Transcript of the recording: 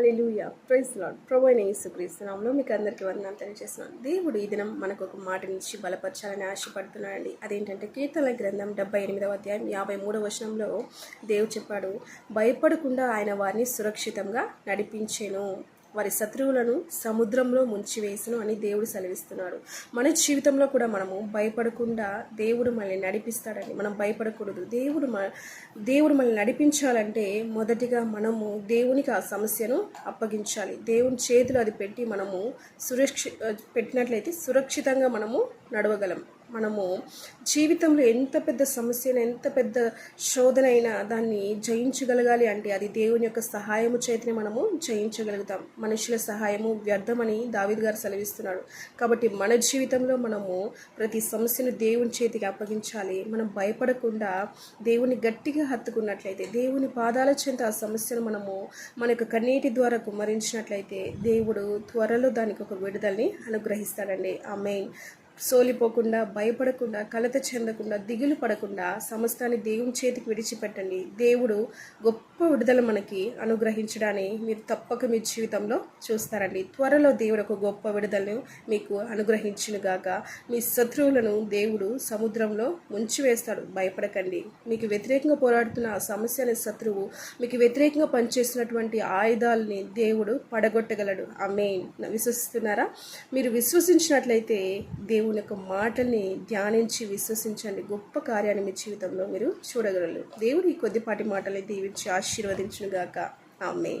హల్లెలూయా. Praise lord ప్రభు అయిన యేసుక్రీస్తునామంలో మీకు అందరికీ వందనాలు తెలియజేస్తున్నాను. దేవుడు ఈ దినం మనకు ఒక మాట నుంచి బలపరచాలని ఆశపడుతున్నాడండి. అదేంటంటే కీర్తన గ్రంథం డెబ్బై ఎనిమిదవ అధ్యాయం యాభై మూడవ వచనంలో దేవుడు చెప్పాడు భయపడకుండా ఆయన వారిని సురక్షితంగా నడిపించెను. వారి శత్రువులను సముద్రంలో ముంచివేసను అని దేవుడు సెలవిస్తున్నాడు. మన జీవితంలో కూడా మనము భయపడకుండా దేవుడు మనల్ని నడిపిస్తాడని మనం భయపడకూడదు. దేవుడు మన దేవుడు మనల్ని నడిపించాలంటే మొదటిగా మనము దేవునికి ఆ సమస్యను అప్పగించాలి. దేవుని చేతిలో అది పెట్టి మనము సురక్షి పెట్టినట్లయితే సురక్షితంగా మనము నడవగలం. మనము జీవితంలో ఎంత పెద్ద సమస్యను ఎంత పెద్ద శోధన అయినా దాన్ని జయించగలగాలి అంటే అది దేవుని యొక్క సహాయము చేతనే మనము జయించగలుగుతాం. మనుషుల సహాయము వ్యర్థమని దావిద్ గారు సెలవిస్తున్నాడు. కాబట్టి మన జీవితంలో మనము ప్రతి సమస్యను దేవుని చేతికి అప్పగించాలి. మనం భయపడకుండా దేవుని గట్టిగా హత్తుకున్నట్లయితే దేవుని పాదాల చెంత ఆ సమస్యను మనము మన యొక్క కన్నీటి ద్వారా కుమ్మరించినట్లయితే దేవుడు త్వరలో దానికి ఒక విడుదలని అనుగ్రహిస్తాడండి. ఆ మెయిన్ సోలిపోకుండా భయపడకుండా కలత చెందకుండా దిగులు పడకుండా సమస్తాన్ని దేవుని చేతికి విడిచిపెట్టండి. దేవుడు గొప్ప విడుదల మనకి అనుగ్రహించడాన్ని మీరు తప్పక మీ జీవితంలో చూస్తారండి. త్వరలో దేవుడు ఒక గొప్ప విడుదలను మీకు అనుగ్రహించినగాక. మీ శత్రువులను దేవుడు సముద్రంలో ముంచివేస్తాడు. భయపడకండి. మీకు వ్యతిరేకంగా పోరాడుతున్న ఆ సమస్య అనే శత్రువు మీకు వ్యతిరేకంగా పనిచేస్తున్నటువంటి ఆయుధాలని దేవుడు పడగొట్టగలడు. ఆ మెయిన్ విశ్వసిస్తున్నారా? మీరు విశ్వసించినట్లయితే దేవుడు దేవుని యొక్క మాటల్ని ధ్యానించి విశ్వసించండి. గొప్ప కార్యాన్ని మీ జీవితంలో మీరు చూడగలరు. దేవుడు ఈ కొద్దిపాటి మాటల్ని దీవించి ఆశీర్వదించునుగాక. ఆమె